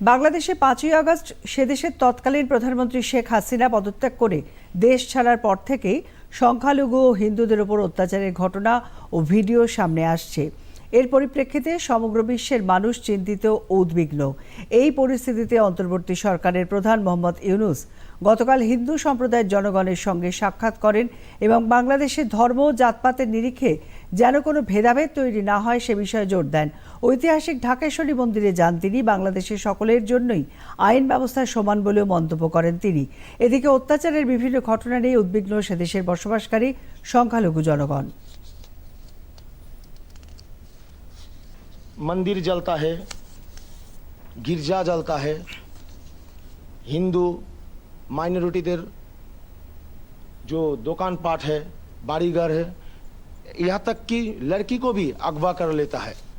বাংলাদেশে পাঁচই আগস্ট সেদেশের তৎকালীন প্রধানমন্ত্রী শেখ হাসিনা পদত্যাগ করে দেশ ছাড়ার পর থেকেই সংখ্যালঘু ও হিন্দুদের ওপর অত্যাচারের ঘটনা ও ভিডিও সামনে আসছে। এর পরিপ্রেক্ষিতে সমগ্র বিশ্বের মানুষ চিন্তিত ও উদ্বিগ্ন। এই পরিস্থিতিতে অন্তর্বর্তী সরকারের প্রধান মোহাম্মদ ইউনুস গতকাল হিন্দু সম্প্রদায়ের জনগণের সঙ্গে সাক্ষাৎ করেন এবং বাংলাদেশে ধর্ম জাতপাতের নিরিখে যেন কোনো ভেদাভেদ তৈরি না হয় সে বিষয়ে জোর দেন। ঐতিহাসিক ঢাকেশ্বরী মন্দিরে যান তিনি, বাংলাদেশের সকলের জন্যই আইন ব্যবস্থা সমান বলেও মন্তব্য করেন তিনি। এদিকে অত্যাচারের বিভিন্ন ঘটনা নিয়ে উদ্বিগ্ন সেদেশের বসবাসকারী সংখ্যালঘু জনগণ। মন্দির जलता হে, গির্জা जलता হে, হিন্দু মাইনরিটিদের যে দোকানপাট হে, বাড়িঘর হ্যাঁ यहाँ तक कि लड़की को भी अगवा कर लेता है।